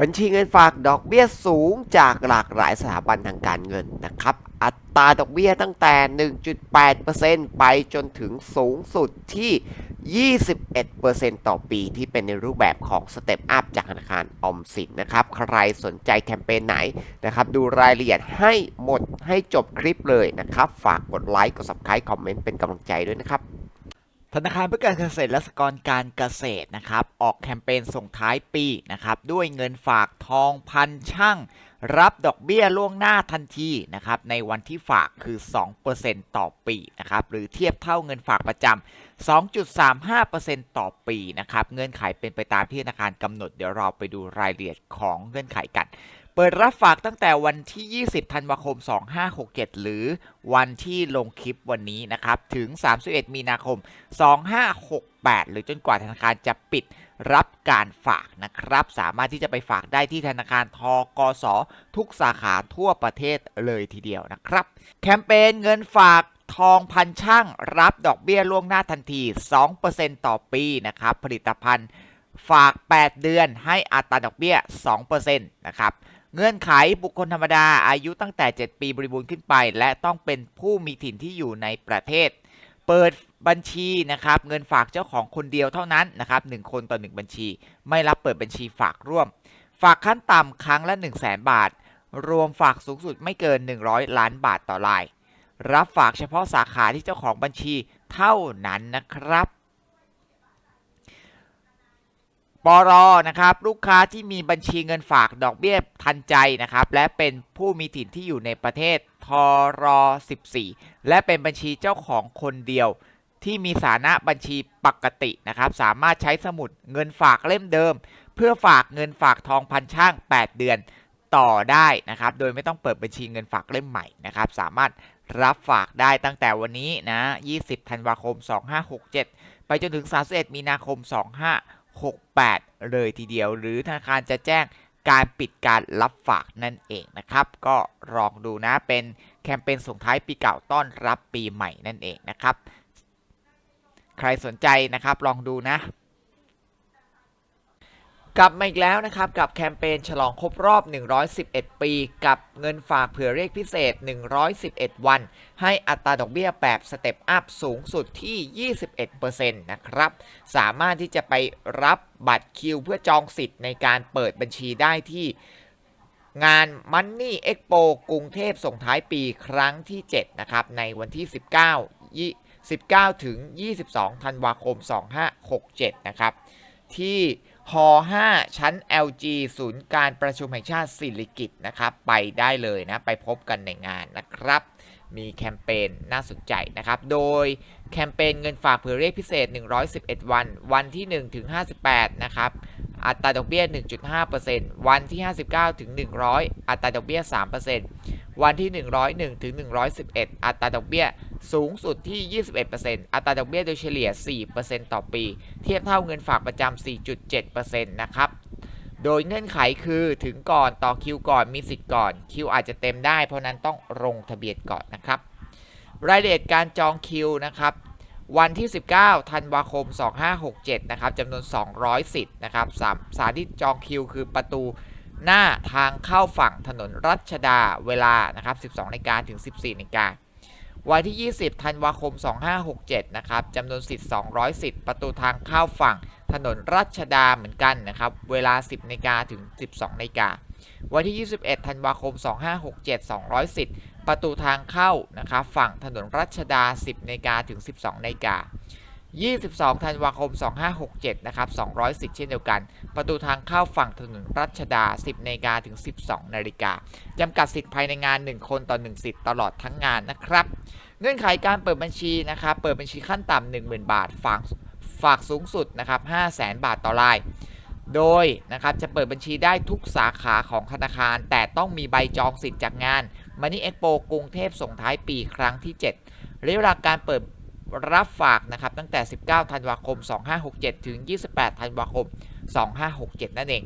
บัญชีเงินฝากดอกเบี้ยสูงจากหลากหลายสถาบันทางการเงินนะครับ อัตราดอกเบี้ยตั้งแต่ 1.8%ไปจนถึงสูงสุดที่ 21%ต่อปีที่เป็นในรูปแบบของสเต็ปอัพจากธนาคารออมสินนะครับ ใครสนใจแคมเปญไหนนะครับ ดูรายละเอียดให้หมดให้จบคลิปเลยนะครับ ฝากกดไลค์กด subscribe คอมเมนต์เป็นกำลังใจด้วยนะครับ ธนาคารเพื่อการเกษตรและสหกรณ์การเกษตรนะครับ ออกแคมเปญส่งท้ายปีนะครับ ด้วยเงินฝากทองพันช่าง รับดอกเบี้ยล่วงหน้าทันทีนะครับ ในวันที่ฝากคือ 2%ต่อปีนะครับ หรือเทียบเท่าเงินฝากประจำ 2.35%ต่อปีนะครับ เงื่อนไขเป็นไปตามที่ธนาคารกำหนด เดี๋ยวเราไปดูรายละเอียดของเงื่อนไขกัน เปิดรับฝากตั้งแต่วันที่ 20 ธันวาคม 2567 หรือวันที่ลงคลิปวันนี้นะครับ ถึง 31 มีนาคม 2568 หรือจนกว่าธนาคารจะปิดรับการฝากนะครับ สามารถที่จะไปฝากได้ที่ธนาคารทกส ทุกสาขาทั่วประเทศเลยทีเดียวนะครับ แคมเปญเงินฝากทองพันช่างรับดอกเบี้ยล่วงหน้าทันที 2%ต่อปีนะครับ ผลิตภัณฑ์ฝาก 8 เดือนให้อัตราดอกเบี้ย 2%นะครับ เงื่อนไขบุคคลธรรมดาอายุตั้งแต่ 7 ปีบริบูรณ์ขึ้นไป และต้องเป็นผู้มีถิ่นที่อยู่ในประเทศ เปิดบัญชีนะครับเงินฝากเจ้าของคนเดียวเท่านั้นนะครับ1คนต่อ 1 บัญชี ไม่รับเปิดบัญชีฝากร่วม ฝากขั้นต่ำครั้งละ 1 0 0 0 0แบาท รวมฝากสูงสุดไม่เกิน 100 ล้านบาทต่อราย รับฝากเฉพาะสาขาที่เจ้าของบัญชีเท่านั้นนะครับ ปรนะครับลูกค้าที่มีบัญชีเงินฝากดอกเบี้ยทันใจนะครับและเป็นผู้มีถิ่นที่อยู่ในประเทศทร14 และเป็นบัญชีเจ้าของคนเดียว ที่มีฐานะบัญชีปกตินะครับสามารถใช้สมุดเงินฝากเล่มเดิม เพื่อฝากเงินฝากทองพันช่าง 8 เดือนต่อได้นะครับโดยไม่ต้องเปิดบัญชีเงินฝากเล่มใหม่นะครับสามารถรับฝากได้ตั้งแต่วันนี้นะ 20 ธันวาคม 2567 ไปจนถึง 31 มีนาคม 68 เลยทีเดียว หรือธนาคารจะแจ้งการปิดการรับฝากนั่นเองนะครับ ก็ลองดูนะเป็นแคมเปญส่งท้ายปีเก่าต้อนรับปีใหม่นั่นเองนะครับ ใครสนใจนะครับลองดูนะ กลับมาอีกแล้วนะครับ กับแคมเปญฉลองครบรอบ 111 ปี กับเงินฝากเผื่อเรียกพิเศษ 111 วัน ให้อัตราดอกเบี้ยแบบสเต็ปอัพสูงสุดที่ 21%นะครับ สามารถที่จะไปรับบัตรคิวเพื่อจองสิทธิ์ในการเปิดบัญชีได้ที่งาน Money Expo กรุงเทพส่งท้ายปีครั้งที่ 7 นะครับ ในวันที่ 19 19 ถึง 22 ธันวาคม 2567 นะครับ ที่ ฮ5ชั้น LG ศูนย์การประชุมแห่งชาติสิริกิตนะครับ ไปได้เลยนะ ไปพบกันในงานนะครับ มีแคมเปญน่าสนใจนะครับ โดยแคมเปญเงินฝากเผื่อเรียกพิเศษ 111 วัน วันที่ 1 ถึง 58 นะครับ อัตราดอกเบี้ย 1.5%วันที่ 59 ถึง 100 อัตราดอกเบี้ย 3%วันที่ 101 ถึง 111 อัตราดอกเบี้ย สูงสุดที่ 21%อัตราดอกเบี้ยโดยเฉลี่ย 4%ต่อปี เทียบเท่าเงินฝากประจำ 4.7%นะครับ โดยเงื่อนไขคือถึงก่อนต่อคิวก่อนมีสิทธิ์ก่อน คิวอาจจะเต็มได้เพราะนั้นต้องลงทะเบียนก่อนนะครับ รายละเอียดการจองคิวนะครับ วันที่ 19 ธันวาคม 2567 นะครับจำนวน 200 สิทธิ์นะครับสาสถานที่จองคิวคือประตูหน้าทางเข้าฝั่งถนนรัชดาเวลานะครับ 12นาฬิกาถึง 14นาฬิกา วันที่ 20 ธันวาคม 2567 นะครับจำนวนสิทธิ์ 200 สิทธิ์ ประตูทางเข้าฝั่ง ถนนรัชดาเหมือนกันนะครับ เวลา 10นาฬิกาถึง 12นาฬิกา วันที่ 21 ธันวาคม 2567 200 สิทธิ์ ประตูทางเข้านะครับฝั่งถนนรัชดา 10นาฬิกาถึง 12นาฬิกา 22 ธันวาคม 2567 นะครับ200เช่นเดียวกัน ประตูทางเข้าฝั่งถนนรัชดา 10นาฬิกาถึง 12นาฬิกาจำกัดสิทธิ์ภายในงาน 1 คนต่อ 1 สิทธิ์ตลอดทั้งงานนะครับ เงื่อนไขการเปิดบัญชีนะครับ เปิดบัญชีขั้นต่ำ10,000 บาท ฝากฝากสูงสุดนะครับ500,000 บาทต่อราย โดยนะครับจะเปิดบัญชีได้ทุกสาขาของธนาคาร แต่ต้องมีใบจองสิทธิ์จากงาน Money Expo กรุงเทพส่งท้ายปีครั้งที่ 7ระยะเวลาการเปิด รับฝากนะครับตั้งแต่ 19 ธันวาคม 2567 ถึง 28 ธันวาคม 2567 นั่นเอง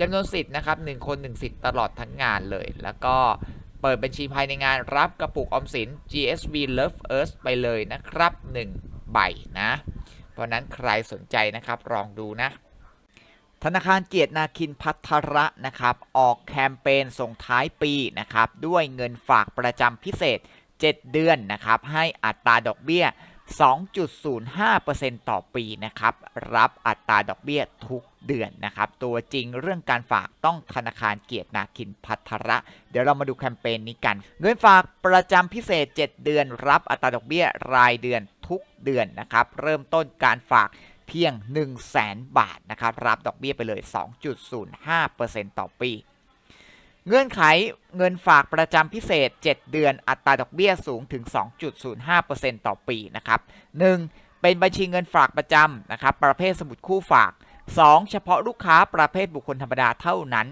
จำนวนสิทธิ์นะครับ1คน 1 สิทธิ์ตลอดทั้งงานเลย แล้วก็เปิดบัญชีภายในงานรับกระปุกออมสิน GSV Love Earth ไปเลยนะครับ 1 ใบนะ เพราะนั้นใครสนใจนะครับลองดูนะ ธนาคารเกียรตินาคินพัทระนะครับ ออกแคมเปญส่งท้ายปีนะครับ ด้วยเงินฝากประจำพิเศษ 7 เดือนนะครับ ให้อัตราดอกเบี้ย 2.05%ต่อปีนะครับ รับอัตราดอกเบี้ยทุกเดือนนะครับ ตัวจริงเรื่องการฝากต้องธนาคารเกียรตินาคินพัทระ เดี๋ยวเรามาดูแคมเปญนี้กัน เงินฝากประจำพิเศษ 7 เดือน รับอัตราดอกเบี้ยรายเดือนทุกเดือนนะครับ เริ่มต้นการฝากเพียง 1 0 0 0 0แบาทนะครับ รับดอกเบี้ยไปเลย 2.05%ต่อปี เงื่อนไขเงินฝากประจำพิเศษ 7 เดือนอัตราดอกเบี้ยสูงถึง 2.05%ต่อปีนะครับ 1. เป็นบัญชีเงินฝากประจำนะครับประเภทสมุดคู่ฝาก 2. เฉพาะลูกค้าประเภทบุคคลธรรมดาเท่านั้น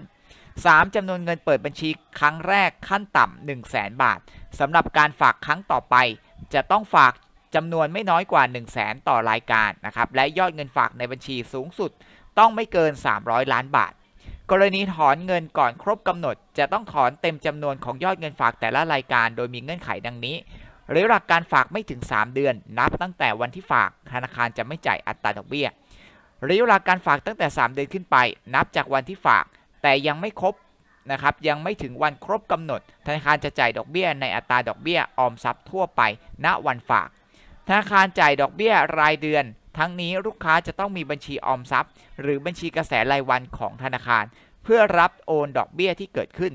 3. จำนวนเงินเปิดบัญชีครั้งแรกขั้นต่ำ1 0 0 0 0แบาทสำหรับการฝากครั้งต่อไป จะต้องฝากจำนวนไม่น้อยกว่า 1 0 0 0 0แต่อรายการนะครับและยอดเงินฝากในบัญชีสูงสุด ต้องไม่เกิน 300 ล้านบาท กรณีถอนเงินก่อนครบกำหนด จะต้องถอนเต็มจำนวนของยอดเงินฝากแต่ละรายการ โดยมีเงื่อนไขดังนี้หรือหลักการฝากไม่ถึง 3 เดือน นับตั้งแต่วันที่ฝากธนาคารจะไม่จ่ายอัตราดอกเบี้ยระยะเวลากการฝากตั้งแต่ 3 เดือนขึ้นไป นับจากวันที่ฝาก แต่ยังไม่ครบนะครับยังไม่ถึงวันครบกำหนด ธนาคารจะจ่ายดอกเบี้ย ในอัตราดอกเบี้ยออมทรัพย์ทั่วไป ณวันฝาก ธนาคารจ่ายดอกเบี้ยรายเดือน ทั้งนี้ลูกค้าจะต้องมีบัญชีออมทรัพย์ หรือบัญชีกระแสรายวันของธนาคาร เพื่อรับโอนดอกเบี้ยที่เกิดขึ้น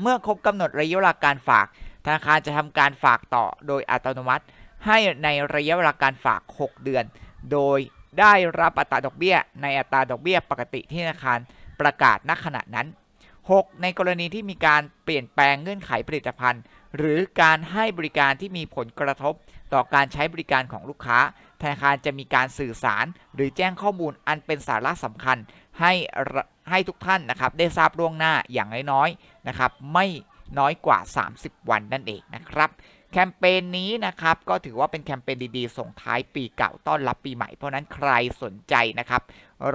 เมื่อครบกำหนดระยะเวลาการฝาก ธนาคารจะทำการฝากต่อโดยอัตโนมัติ ให้ในระยะเวลาการฝาก 6 เดือน โดยได้รับอัตราดอกเบี้ย ในอัตราดอกเบี้ยปกติที่ธนาคารประกาศณขณะนั้น 6. ในกรณีที่มีการเปลี่ยนแปลงเงื่อนไขผลิตภัณฑ์ หรือการให้บริการที่มีผลกระทบ ต่อการใช้บริการของลูกค้า ธนาคารจะมีการสื่อสารหรือแจ้งข้อมูลอันเป็นสาระสำคัญให้ให้ทุกท่านนะครับได้ทราบล่วงหน้าอย่างน้อยๆนะครับไม่น้อยกว่า 30 วันนั่นเองนะครับแคมเปญนี้นะครับก็ถือว่าเป็นแคมเปญดีๆ ส่งท้ายปีเก่าต้อนรับปีใหม่ เพราะนั้นใครสนใจนะครับ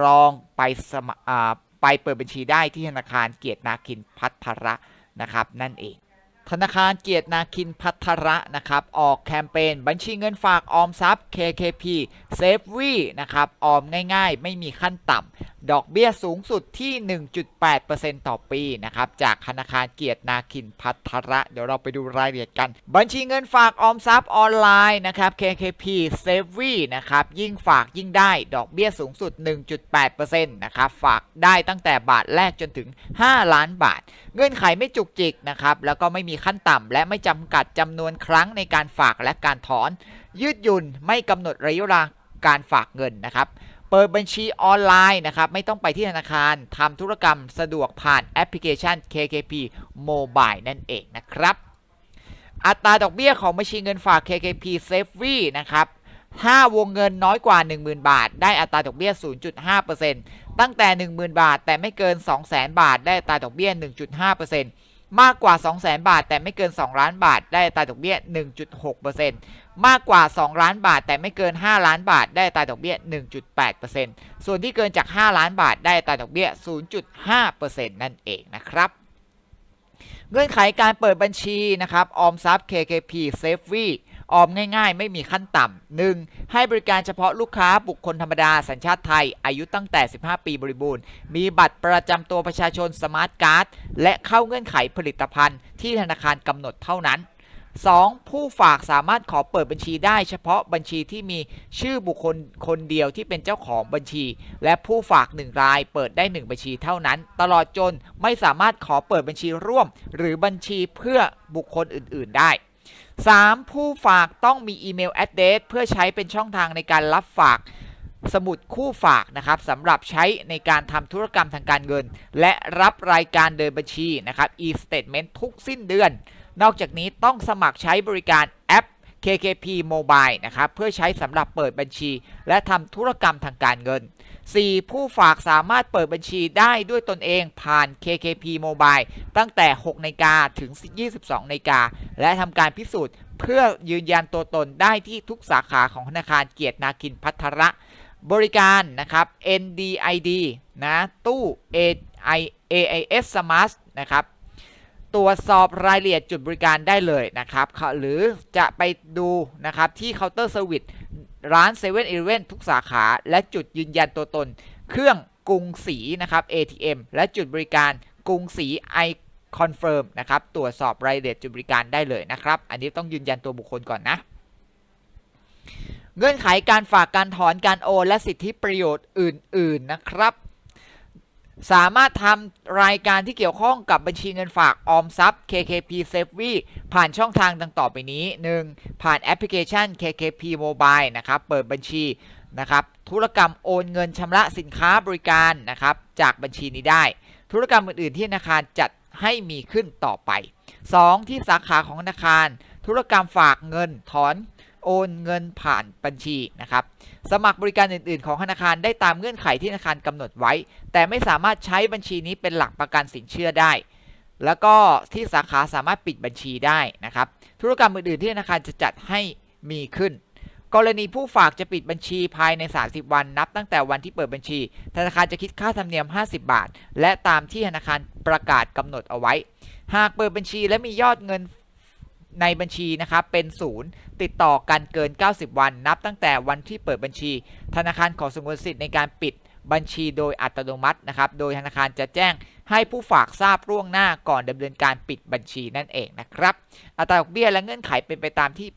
ลองไปสมไปเปิดบัญชีได้ที่ธนาคารเกียรตินาคินพัทระนะครับนั่นเอง ธนาคารเกียรตินาคินพัทระนะครับ ออกแคมเปญบัญชีเงินฝากออมทรัพย์ KKP s a f e w y นะครับ ออมง่ายๆ ไม่มีขั้นต่ำ ดอกเบี้ยสูงสุดที่ 1.8%ต่อปีนะครับ จากธนาคารเกียรตินาคินพัทระ เดี๋ยวเราไปดูรายละเอียดกัน บัญชีเงินฝากออมทรัพย์ออนไลน์นะครับ KKP s a f e w y นะครับ ยิ่งฝากยิ่งได้ดอกเบี้ยสูงสุด 1.8%นะครับ ฝากได้ตั้งแต่บาทแรกจนถึง 5 ล้านบาท เงื่อนไขไม่จุกจิกนะครับ แล้วก็ไม่มีขั้นต่ำและไม่จำกัดจำนวนครั้งในการฝากและการถอน ยืดหยุ่นไม่กำหนดระยะเวลาการฝากเงินนะครับ เปิดบัญชีออนไลน์นะครับไม่ต้องไปที่ธนาคารทำธุรกรรมสะดวกผ่านแอปพลิเคชัน KKP Mobile นั่นเองนะครับอัตราดอกเบี้ยของบัญชีเงินฝาก KKP s a f e y นะครับถ้าวงเงินน้อยกว่า 10,000 บาท ได้อัตราดอกเบี้ย 0.5%ตั้งแต่ 10,000 บาท แต่ไม่เกิน 200,000 บาท ได้อัตราดอกเบี้ย 1.5% มากกว่า 2 0 0แสนบาท แต่ไม่เกิน 2 ล้านบาท ได้ตายดอกเบี้ย 1.6%มากกว่า 2 ล้านบาท แต่ไม่เกิน 5 ล้านบาท ได้ตายดอกเบี้ย 1.8%ส่วนที่เกินจาก 5 ล้านบาท ได้ตายดอกเบี้ย 0.5%นั่นเองนะครับ เงื่อนไขการเปิดบัญชีนะครับ ออมทรัพย์ KKP s a f e y ออมง่ายๆ ไม่มีขั้นต่ำหนึ่งให้บริการเฉพาะลูกค้าบุคคลธรรมดาสัญชาติไทย อายุตั้งแต่ 15 ปีบริบูรณ์ มีบัตรประจำตัวประชาชนสมาร์ทการ์ด และเข้าเงื่อนไขผลิตภัณฑ์ ที่ธนาคารกำหนดเท่านั้น 2. ผู้ฝากสามารถขอเปิดบัญชีได้เฉพาะบัญชีที่มีชื่อบุคคลคนเดียวที่เป็นเจ้าของบัญชี และผู้ฝาก 1 รายเปิดได้ 1 บัญชีเท่านั้น ตลอดจนไม่สามารถขอเปิดบัญชีร่วม หรือบัญชีเพื่อบุคคลอื่น ๆ ได้ 3. ผู้ฝากต้องมีอีเมล address เพื่อใช้เป็นช่องทางในการรับฝากสมุดคู่ฝากนะครับสำหรับใช้ในการทำธุรกรรมทางการเงิน และรับรายการเดินบัญชีนะครับ e-statement ทุกสิ้นเดือน นอกจากนี้ต้องสมัครใช้บริการแอป KKP Mobile นะครับเพื่อใช้สำหรับเปิดบัญชี และทำธุรกรรมทางการเงิน 4. ผู้ฝากสามารถเปิดบัญชีได้ด้วยตนเองผ่าน KKP Mobile ตั้งแต่ 6นาฬิกาถึง 22นาฬิกาและทำการพิสูจน์เพื่อยืนยันตัวตนได้ที่ทุกสาขาของธนาคารเกียรตินาคินพัทระ บริการนะครับ NDID นะตู้ AIS Smart นะครับตรวจสอบรายละเอียดจุดบริการได้เลยนะครับหรือจะไปดูนะครับที่เคาน์เตอร์เซอร์วิส ร้านเซเว่นอีเวนทุกสาขาและจุดยืนยันตัวตน เครื่องกรุงศรีนะครับ ATM และจุดบริการกรุงศรี i Confirm นะครับ ตรวจสอบรายละเอียดจุดบริการได้เลยนะครับ อันนี้ต้องยืนยันตัวบุคคลก่อนนะ เงื่อนไขการฝากการถอนการโอนและสิทธิประโยชน์อื่น ๆนะครับ สามารถทำรายการที่เกี่ยวข้องกับบัญชีเงินฝากออมทรัพย์ KKP s a f e ผ่านช่องทางดังต่อไปนี้ 1. ผ่านแอปพลิเคชัน KKP Mobile นะครับ เปิดบัญชีนะครับธุรกรรมโอนเงินชำระสินค้าบริการนะครับจากบัญชีนี้ได้ ธุรกรรมอื่น ๆ ที่ธนาคารจัดให้มีขึ้นต่อไป 2. ที่สาขาของธนาคาร ธุรกรรมฝากเงินถอน โอนเงินผ่านบัญชีนะครับสมัครบริการอื่น ๆ ของธนาคารได้ตามเงื่อนไขที่ธนาคารกำหนดไว้ แต่ไม่สามารถใช้บัญชีนี้เป็นหลักประกันสินเชื่อได้ แล้วก็ที่สาขาสามารถปิดบัญชีได้นะครับธุรกรรมอื่น ๆ ที่ธนาคารจะจัดให้มีขึ้น กรณีผู้ฝากจะปิดบัญชีภายใน 30 วันนับตั้งแต่วันที่เปิดบัญชี ธนาคารจะคิดค่าธรรมเนียม 50 บาท และตามที่ธนาคารประกาศกำหนดเอาไว้ หากเปิดบัญชีและมียอดเงิน ในบัญชีนะครับเป็นศูนย์ติดต่อกันเกิน 90 วัน นับตั้งแต่วันที่เปิดบัญชี ธนาคารขอสงวนสิทธิ์ในการปิดบัญชีโดยอัตโนมัตินะครับ โดยธนาคารจะแจ้งให้ผู้ฝากทราบล่วงหน้าก่อนดำเนินการปิดบัญชีนั่นเองนะครับ อัตราดอกเบี้ยและเงื่อนไขเป็นไปตามที่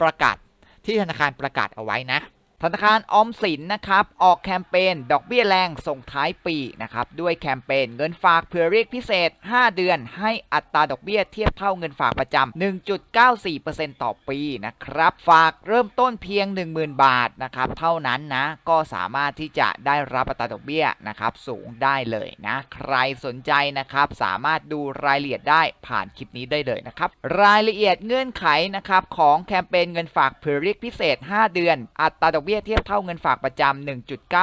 ประกาศที่ธนาคารประกาศเอาไว้นะ ธนาคารออมสินนะครับออกแคมเปญดอกเบี้ยแรงส่งท้ายปีนะครับด้วยแคมเปญเงินฝากเผื่อเรียกพิเศษ 5 เดือน ให้อัตราดอกเบี้ยเทียบเท่าเงินฝากประจำ 1.94%ต่อปีนะครับฝากเริ่มต้นเพียง 10,000 บาทนะครับเท่านั้นนะก็สามารถที่จะได้รับอัตราดอกเบี้ยนะครับสูงได้เลยนะใครสนใจนะครับสามารถดูรายละเอียดได้ผ่านคลิปนี้ได้เลยนะครับรายละเอียดเงื่อนไขนะครับของแคมเปญเงินฝากเผื่อเรียกพิเศษ 5 เดือน อัตราดอกเบี้ยบี้ยเทียบเท่าเงินฝากประจำ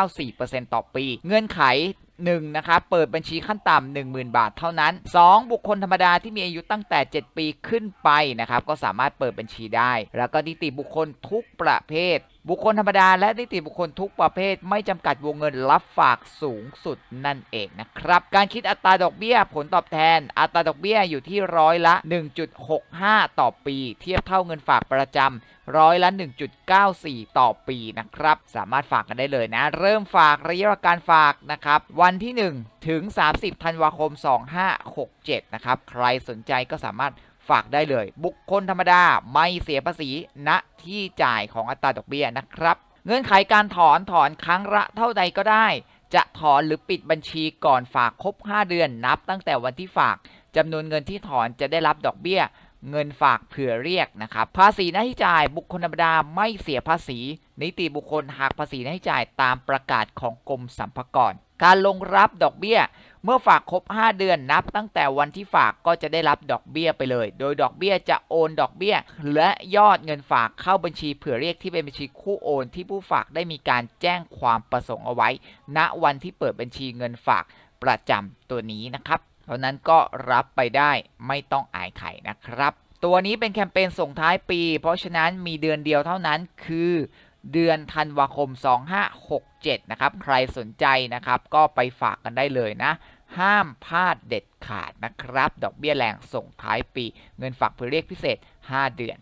1.94%ต่อปี เงื่อนไข1นะครับ เปิดบัญชีขั้นต่ำ10,000 บาทเท่านั้น 2 บุคคลธรรมดาที่มีอายุตั้งแต่ 7 ปีขึ้นไปนะครับ ก็สามารถเปิดบัญชีได้ แล้วก็นิติบุคคลทุกประเภทบุคคลธรรมดาและนิติบุคคลทุกประเภทไม่จำกัดวงเงินรับฝากสูงสุดนั่นเองนะครับ การคิดอัตราดอกเบี้ยผลตอบแทน อัตราดอกเบี้ยอยู่ที่ร้อยละ 1.65 ต่อปี เทียบเท่าเงินฝากประจำร้อยละ 1.94 ต่อปีนะครับ สามารถฝากกันได้เลยนะ เริ่มฝากระยะการฝากนะครับ วันที่ 1 ถึง 30 ธันวาคม 2567 นะครับ ใครสนใจก็สามารถ ฝากได้เลย บุคคลธรรมดาไม่เสียภาษีณที่จ่ายของอัตราดอกเบี้ยนะครับ เงื่อนไขการถอนถอนครั้งละเท่าใดก็ได้ จะถอนหรือปิดบัญชีก่อนฝากครบ 5 เดือนนับตั้งแต่วันที่ฝากจำนวนเงินที่ถอนจะได้รับดอกเบี้ย เงินฝากเผื่อเรียกนะครับ ภาษีหน้าที่จ่ายบุคคลธรรมดาไม่เสียภาษี นิติบุคคลหักภาษีหน้าที่จ่ายตามประกาศของกรมสรรพากรการลงรับดอกเบี้ย เมื่อฝากครบ 5 เดือนนับ ตั้งแต่วันที่ฝากก็จะได้รับดอกเบี้ยไปเลย โดยดอกเบี้ยจะโอนดอกเบี้ย และยอดเงินฝากเข้าบัญชีเผื่อเรียกที่เป็นบัญชีคู่โอน ที่ผู้ฝากได้มีการแจ้งความประสงค์เอาไว้ ณวันที่เปิดบัญชีเงินฝากประจำตัวนี้นะครับเพราะนั้นก็รับไปได้ไม่ต้องอายไข่นะครับ ตัวนี้เป็นแคมเปญส่งท้ายปี เพราะฉะนั้นมีเดือนเดียวเท่านั้นคือ เดือนธันวาคม 2567 นะครับ ใครสนใจนะครับ ก็ไปฝากกันได้เลยนะ ห้ามพลาดเด็ดขาดนะครับ ดอกเบี้ยแรงส่งท้ายปี เงินฝากเพื่อเรียกพิเศษ 5 เดือน